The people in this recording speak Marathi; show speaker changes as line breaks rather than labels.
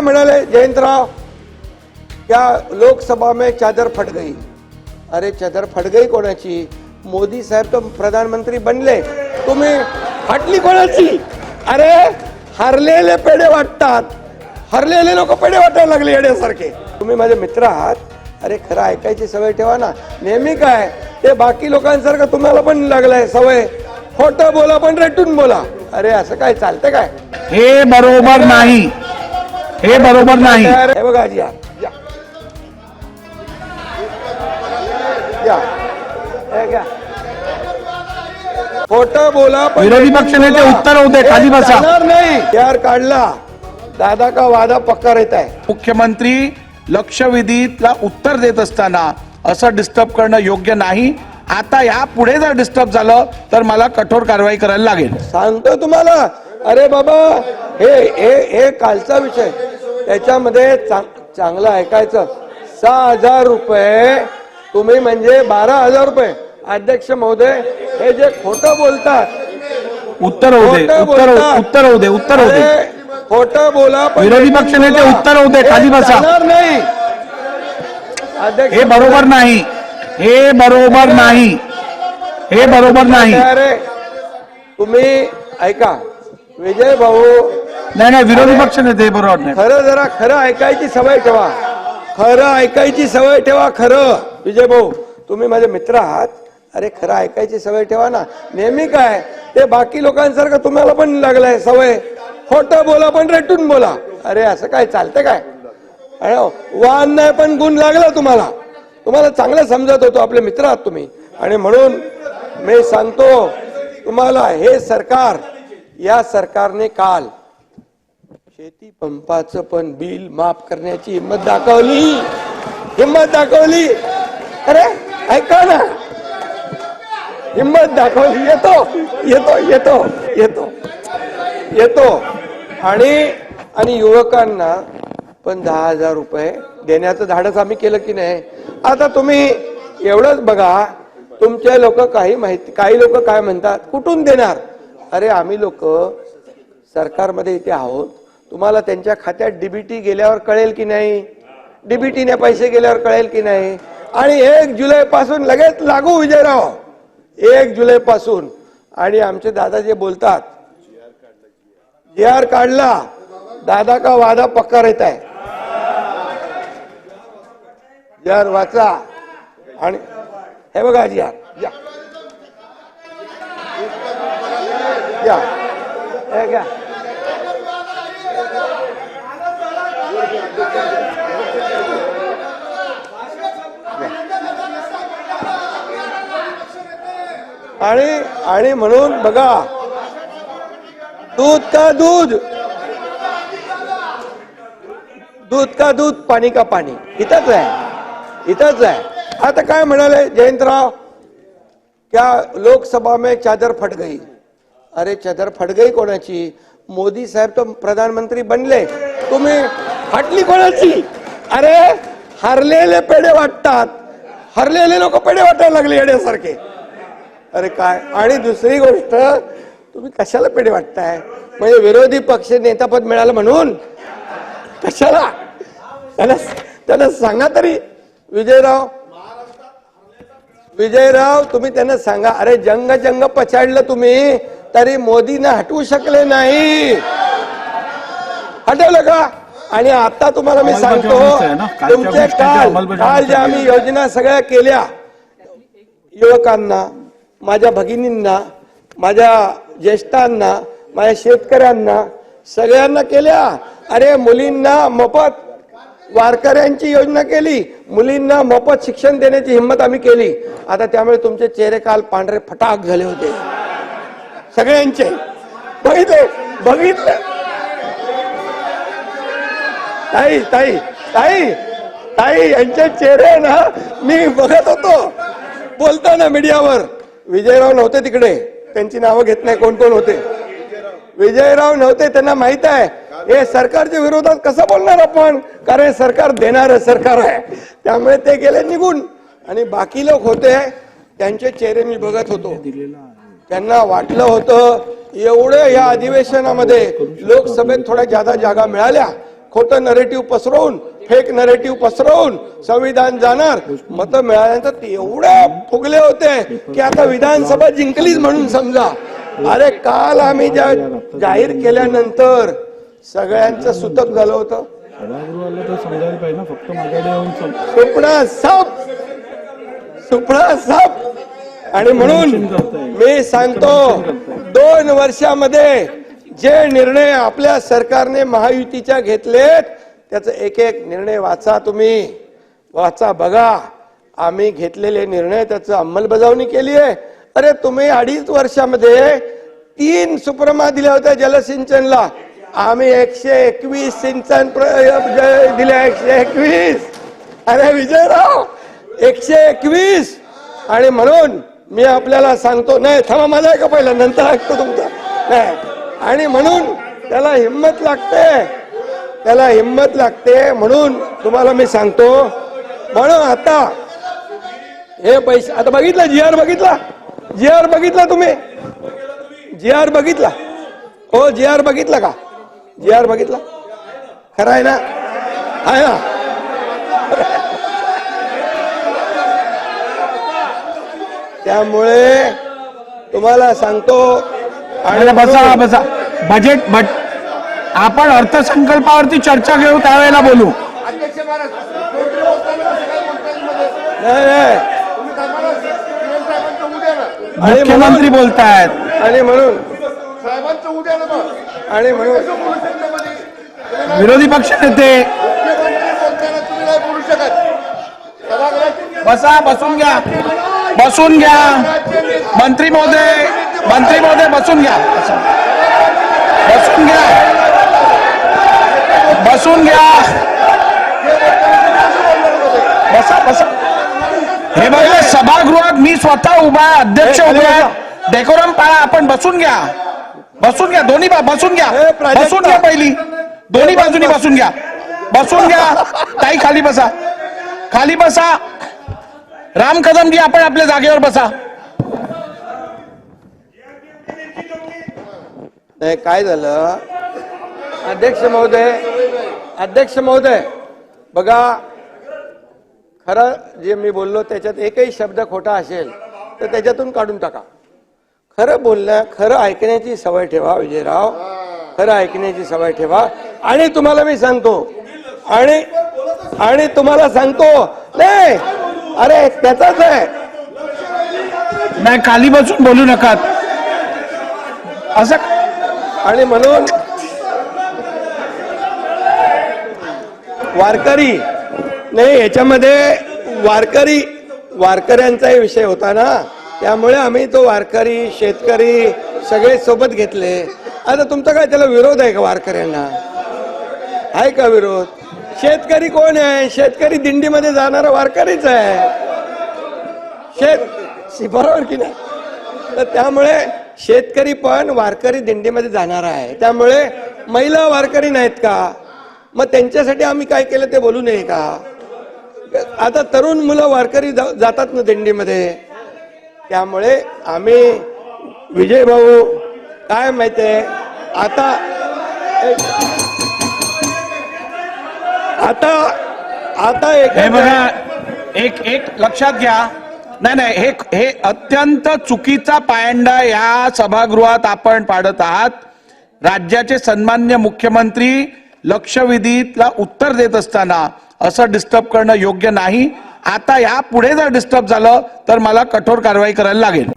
म्हणाले जयंतराव या लोकसभा में चादर फट गई. अरे चादर फट गई कोणाची? मोदी साहेब तर प्रधानमंत्री बनले. तुम्ही फाटली कोणाची? अरे हरलेले पेढे वाटतात. हरलेले लोक पेढे वाटायला लागले येण्यासारखे तुम्ही माझे मित्र आहात. अरे खरं ऐकायची सवय ठेवा ना. नेहमी काय ते बाकी लोकांसारखं तुम्हाला पण लागलंय सवय. खोटं बोला पण रेटून बोला. अरे असं काय चालतं काय?
हे बरोबर नाही. हे बरोबर नाही.
हे बघा या या. खोटं बोला
विरोधी पक्षनेते
बोला.
उत्तर होऊ दे,
हे
खाली बसा.
नाही. यार काढला. दादा का वादा पक्का रहता है?
मुख्यमंत्री लक्षवेधीला उत्तर देत असताना असं डिस्टर्ब करणं योग्य नाही. आता या पुढे जर डिस्टर्ब झालं तर मला कठोर कारवाई करायला लागेल.
सांगतो तुम्हाला. अरे बाबा हे हे हे कालचा विषय. त्याच्यामध्ये चांग- चांगलं ऐकायचं. सहा हजार रुपये तुम्ही म्हणजे बारा हजार रुपये. अध्यक्ष महोदय हे जे खोटं बोलतात.
उत्तर उत्तर दे उत्तर होऊ दे.
अरे, खोटं बोला
विरोधी पक्षनेते
बोला.
उत्तर होऊ दे, खाली बसा.
नाही. अध्यक्ष
हे बरोबर नाही. हे बरोबर नाही. हे बरोबर नाही.
अरे तुम्ही ऐका. विजय भाऊ
नाही नाही विरोधी पक्ष नेते बरोबर नाही.
खरं जरा खरं ऐकायची सवय ठेवा. खरं ऐकायची सवय ठेवा खरं. विजय भाऊ तुम्ही माझे मित्र आहात. अरे खरं ऐकायची सवय ठेवा ना. नेहमी काय ते बाकी लोकांसारखं तुम्हाला पण लागलंय सवय. खोटं बोला पण रेटून बोला. अरे असं काय चालतं काय? अरे वान नाही पण गुण लागला तुम्हाला. तुम्हाला चांगलं समजत होतो आपले मित्र आहात तुम्ही. आणि म्हणून मी सांगतो तुम्हाला हे सरकार या सरकारने काल शेती पंपाचं पण बिल माफ करण्याची हिंमत दाखवली. हिंमत दाखवली. अरे ऐका ना. हिंमत दाखवली. येतो येतो येतो येतो. येतो. आणि आणि युवकांना पण दहा हजार रुपये देण्याचं धाडस आम्ही केलं की नाही? आता तुम्ही एवढंच बघा. तुमचे लोक काही माहिती काही लोक काय म्हणतात? कुठून देणार? अरे आम्ही लोक सरकारमध्ये इथे आहोत. तुम्हाला त्यांच्या खात्यात डीबीटी गेल्यावर कळेल की नाही? डीबीटीने पैसे गेल्यावर कळेल की नाही? आणि एक जुलै पासून लगेच लागू विजयराव. एक जुलै पासून आणि आमचे दादा जे बोलतात जी आर काढला दादा का वादा पक्का रहता आहे जी आर वाचा. आणि हे बघा जी आर या. घ्या. आणि आणि म्हणून बघा दूध का दूध? दूध का दूध पाणी का पाणी? इथंच आहे. इथंच आहे. आता काय म्हणाले जयंतराव? क्या लोकसभा में चादर फट गई? अरे चादर फट गई कोणाची? मोदी साहेब तर प्रधानमंत्री बनले. तुम्ही फाटली कोणाची? अरे हरलेले पेढे वाटतात. हरलेले लोक पेढे वाटायला लागले येण्यासारखे अरे काय? आणि दुसरी गोष्ट तुम्ही कशाला पेढे वाटताय? म्हणजे विरोधी पक्ष नेतापद मिळालं म्हणून? कशाला? त्याला त्याला सांगा तरी. विजयराव. विजयराव तुम्ही त्यांना सांगा. अरे जंग जंग पछाडलं तुम्ही तरी मोदींना हटवू शकले नाही. हटवलं का? आणि आता तुम्हाला मी सांगतो तुमचे काल काल ज्या आम्ही योजना सगळ्या केल्या युवकांना माझ्या भगिनींना माझ्या ज्येष्ठांना माझ्या शेतकऱ्यांना सगळ्यांना केल्या. अरे मुलींना मोफत वारकऱ्यांची योजना केली. मुलींना मोफत शिक्षण देण्याची हिंमत आम्ही केली. आता त्यामुळे तुमचे चेहरे काल पांढरे फटाक झाले होते. सगळ्यांचे. बघितले? बघितलं? ताई ताई ताई ताई यांचे चेहरे ना मी बघत होतो. बोलताना मीडियावर. विजयराव नव्हते तिकडे. त्यांची नावं घेत नाही कोण कोण होते. विजयराव नव्हते त्यांना माहीत आहे. हे सरकारच्या विरोधात कसं बोलणार आपण? कारण सरकार देणार सरकार आहे. त्यामुळे ते गेले निघून. आणि बाकी लोक होते त्यांचे चेहरे मी बघत होतो. त्यांना वाटलं होतं एवढं या अधिवेशनामध्ये लोकसभेत थोड्या जादा जागा मिळाल्या. खोटं नरेटिव्ह पसरवून फेक नरेटिव्ह पसरवून संविधान जाणार. मत मिळाल्यानंतर ते एवढे फुगले होते की आता विधानसभा जिंकलीच म्हणून समजा. अरे काल आम्ही ज्या जाहीर केल्यानंतर सगळ्यांचं सुतक झालं होतं. सुपडा साप! सुपडा साप! आणि म्हणून मी सांगतो दोन वर्षामध्ये जे निर्णय आपल्या सरकारने महायुतीच्या घेतलेत त्याचं एक एक निर्णय वाचा तुम्ही. वाचा बघा. आम्ही घेतलेले निर्णय त्याचं अंमलबजावणी केली आहे. अरे तुम्ही अडीच वर्षामध्ये तीन सुप्रमा दिल्या होत्या जलसिंचनला. आम्ही एकशे एकवीस सिंचन प्र- दिल्या एकशे एकवीस. अरे विजयराव एकशे एकवीस. आणि म्हणून मी आपल्याला सांगतो नाही थांबा माझा का पहिला नंतर ऐकतो तुमचा. नाही. आणि म्हणून त्याला हिंमत लागते. त्याला हिंमत लागते म्हणून तुम्हाला मी सांगतो म्हणून आता हे पैसे आता बघितलं जी आर बघितला? जी आर बघितला तुम्ही? जी आर बघितला? हो जी आर बघितला का? जी आर बघितला? खरं आहे ना? आहे ना? त्यामुळे तुम्हाला सांगतो
आणि बसा बसा. बजेट बट आपण अर्थसंकल्पावरती चर्चा घेऊ त्यावेळेला बोलू. मुख्यमंत्री बोलतायत.
आणि म्हणून? आणि म्हणून?
विरोधी पक्ष नेते. बसा बसून घ्या. बसून घ्या. मंत्री महोदय. मंत्री महोदय बसून घ्या. बसून घ्या. बसून घ्या. बसा बसा. हे बघा सभागृहात मी स्वतः उभा आहे अध्यक्ष उभे. आहे. डेकोरम पाळा आपण बसून घ्या. बसून घ्या दोन्ही बसून घ्या. बसून घ्या पहिली. दोन्ही बाजूनी बसून घ्या. बसून घ्या. ताई खाली बसा. खाली बसा. राम कदमजी आपण आपल्या जागेवर बसा.
नाही काय झालं? अध्यक्ष महोदय अध्यक्ष महोदय बघा खरं जे मी बोललो त्याच्यात एकही शब्द खोटा असेल तर त्याच्यातून काढून टाका. खरं बोलणं खरं ऐकण्याची सवय ठेवा विजयराव. खरं ऐकण्याची सवय ठेवा. आणि तुम्हाला मी सांगतो आणि आणि तुम्हाला सांगतो नाही अरे त्याचाच आहे.
नाही खाली बसून बोलू नका. असं
आणि म्हणून वारकरी नाही याच्यामध्ये वारकरी वारकऱ्यांचाही विषय होता ना? त्यामुळे आम्ही तो वारकरी शेतकरी सगळे सोबत घेतले. आता तुमचा काय त्याला विरोध आहे का वारकऱ्यांना? आहे का विरोध? शेतकरी कोण आहे? शेतकरी दिंडीमध्ये जाणारा वारकरीच आहे. शेत बरोबर की नाही? तर त्यामुळे शेतकरी पण वारकरी दिंडीमध्ये जाणार आहे. त्यामुळे महिला वारकरी नाहीत का? मग त्यांच्यासाठी आम्ही काय केलं ते बोलू नये का? आता तरुण मुलं वारकरी जा- जातात ना दिंडीमध्ये. त्यामुळे आम्ही विजय भाऊ काय माहितीये आता आता आता एक
बघा एक एक लक्षात घ्या. नाही नाही हे हे अत्यंत चुकीचा पायंडा या सभागृहात आपण पाडत आहात. राज्याचे सन्मान्य मुख्यमंत्री लक्षवेधीला उत्तर देत असताना असं डिस्टर्ब करणं योग्य नाही. आता या पुढे जर डिस्टर्ब झालं तर मला कठोर कारवाई करायला लागेल.